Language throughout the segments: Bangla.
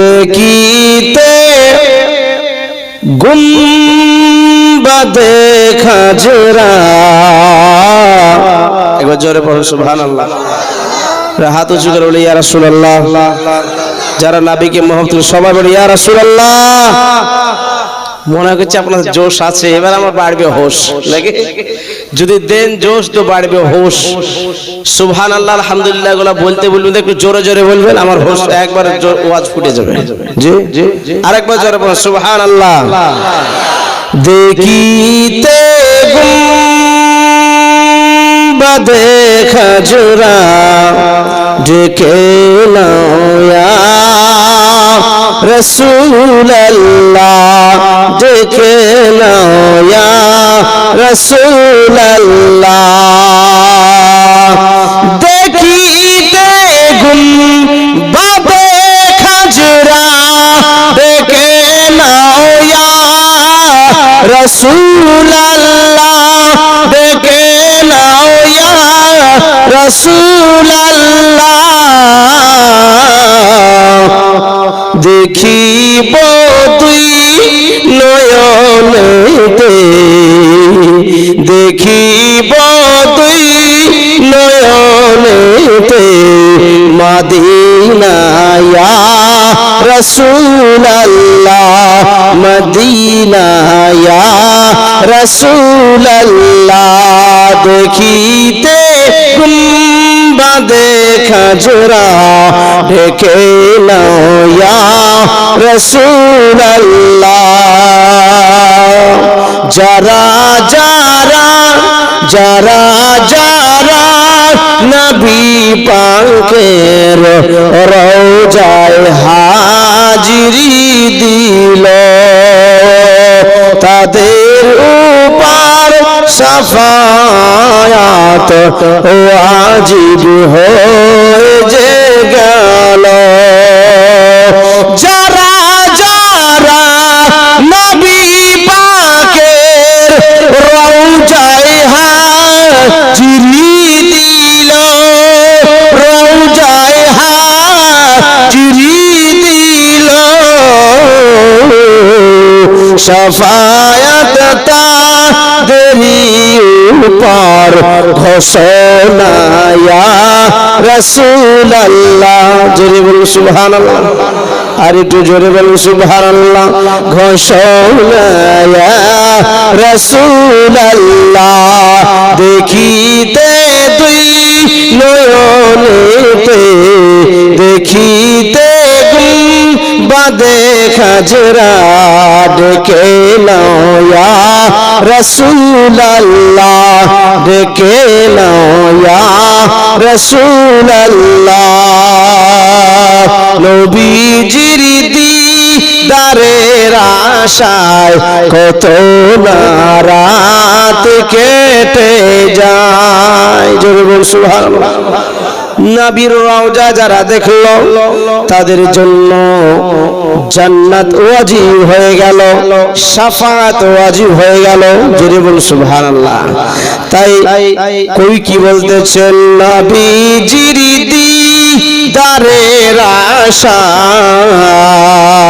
দেখিতে গুম্বাদে খাজরা একবার জোরে পড়ো সুবহানাল্লাহ। হাত উঁচু করে বলি ইয়া রাসূলুল্লাহ। যারা নাবিকে মহব্বত সবাই বলি ইয়া রাসূলুল্লাহ। মনে করছে আপনার জোশ আছে এবার আমার বাড়বে হোশ। নাকি? যদি দেন জোশ তো বাড়বে হোশ। সুবহান আল্লাহ আলহামদুলিল্লাহগুলা বলতে বলবেন একটু জোরে জোরে বলবেন আমার হোশ একবার জোর- ওয়াজ ফুটে যাবে। জি আরেকবার জোরে বলুন সুবহান আল্লাহ দেখিতে বাদে খাজুরা ডেকে নয়া রসুল্লাহ ডেকে নয়া রসুল্লাহ। দেখিতে গুম বাদে খাজুরা ডেকে নয়া রসুল্লাহ। ডেকে নয়া রসুল্লাহ। রসুল্লাহ মদিনায়া রসুল্লাহ দেখিতে গুম্বাদে খাজরা ঢেকে নয়া রসুল্লাহ যারা যারা যারা যারা নবী পাকের রোজায় হাজিরি দিল। তাদের উপার সাফায়াত ওয়াজিব হয়ে যে গেল। সফায়াত তাদেরি উপর ঘোষণায়া রসুল্লাহ জোরে বলুন সুবহানাল্লাহ। আর একটু জোরে বলুন সুবহানাল্লাহ। ঘোষণায়া রসুল্লাহ দেখিতে তুই নয়নেতে খাজরা ডেকে নয়া রসুল্লাহ ডেকে নয়া রসুল্লাহ নবীজির দিদারের আশায় কত নারাত কেটে যায়। জোরে বল নাবির রওজা যারা দেখল, তাদের জন্য জান্নাত ওয়াজিব হয়ে গেল সাফাত ওয়াজিব হয়ে গেল। জোরে বল সুবহানাল্লাহ। তাই কই কি বলতেছেন? নবীজির দিদারের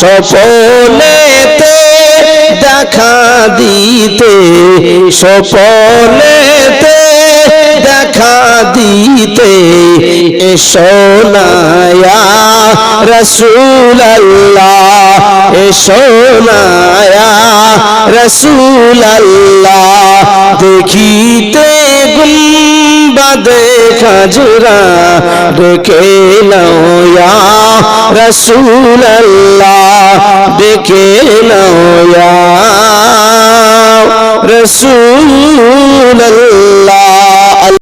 সপনেতে দেখা দিতে সপনেতে দেখা দিতে। এসো নায়া রসুল্লাহ এসো নায়া রসুল্লাহ দেখিতে গুম্বাদে খাজরা ডেকে নয়া রসুল্লাহ ডেকে নয়া রসুল্লাহ